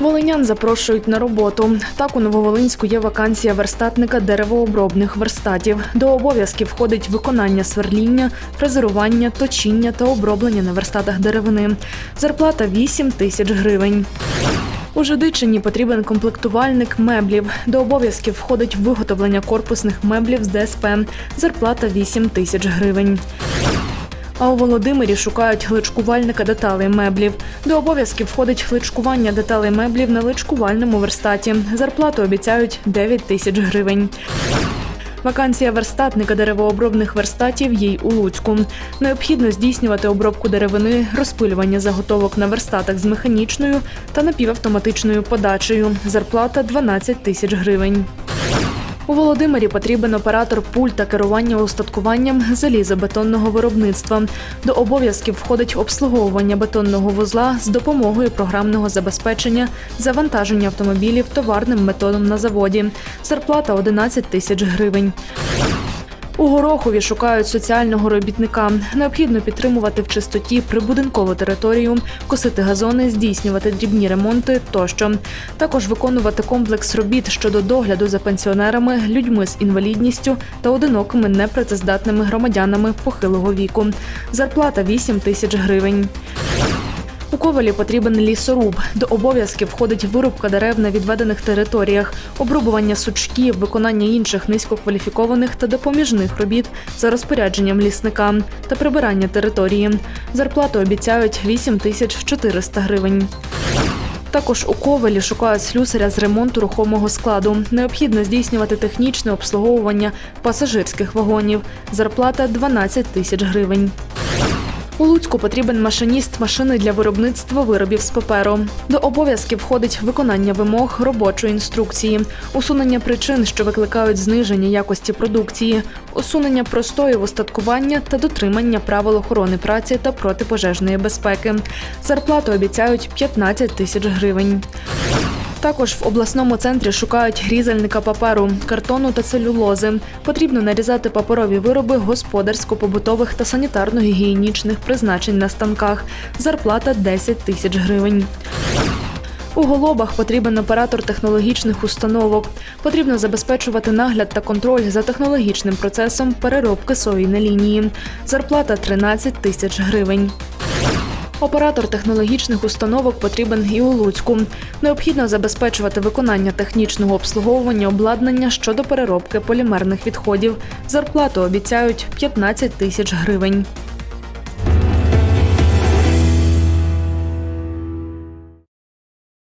Волинян запрошують на роботу. Так у Нововолинську є вакансія верстатника деревообробних верстатів. До обов'язків входить виконання сверління, фрезерування, точіння та оброблення на верстатах деревини. Зарплата 8 тисяч гривень. У Жидичині потрібен комплектувальник меблів. До обов'язків входить виготовлення корпусних меблів з ДСП. Зарплата 8 тисяч гривень. А у Володимирі шукають личкувальника деталей меблів. До обов'язків входить личкування деталей меблів на личкувальному верстаті. Зарплату обіцяють 9 тисяч гривень. Вакансія верстатника деревообробних верстатів є й у Луцьку. Необхідно здійснювати обробку деревини, розпилювання заготовок на верстатах з механічною та напівавтоматичною подачею. Зарплата 12 тисяч гривень. У Володимирі потрібен оператор пульта керування устаткуванням залізобетонного виробництва. До обов'язків входить обслуговування бетонного вузла з допомогою програмного забезпечення, завантаження автомобілів товарним методом на заводі. Зарплата 11 тисяч гривень. У Горохові шукають соціального робітника. Необхідно підтримувати в чистоті прибудинкову територію, косити газони, здійснювати дрібні ремонти тощо. Також виконувати комплекс робіт щодо догляду за пенсіонерами, людьми з інвалідністю та одинокими непрацездатними громадянами похилого віку. Зарплата 8 тисяч гривень. У Ковалі потрібен лісоруб. До обов'язків входить вирубка дерев на відведених територіях, обрубування сучків, виконання інших низькокваліфікованих та допоміжних робіт за розпорядженням лісника та прибирання території. Зарплату обіцяють 8 тисяч 400 гривень. Також у Ковелі шукають слюсаря з ремонту рухомого складу. Необхідно здійснювати технічне обслуговування пасажирських вагонів. Зарплата 12 тисяч гривень. У Луцьку потрібен машиніст машини для виробництва виробів з паперу. До обов'язків входить виконання вимог робочої інструкції, усунення причин, що викликають зниження якості продукції, усунення простою устаткування та дотримання правил охорони праці та протипожежної безпеки. Зарплату обіцяють 15 тисяч гривень. Також в обласному центрі шукають різальника паперу, картону та целюлози. Потрібно нарізати паперові вироби господарсько-побутових та санітарно-гігієнічних призначень на станках. Зарплата 10 тисяч гривень. У голобах потрібен оператор технологічних установок. Потрібно забезпечувати нагляд та контроль за технологічним процесом переробки сої на лінії. Зарплата 13 тисяч гривень. Оператор технологічних установок потрібен і у Луцьку. Необхідно забезпечувати виконання технічного обслуговування обладнання щодо переробки полімерних відходів. Зарплату обіцяють 15 тисяч гривень.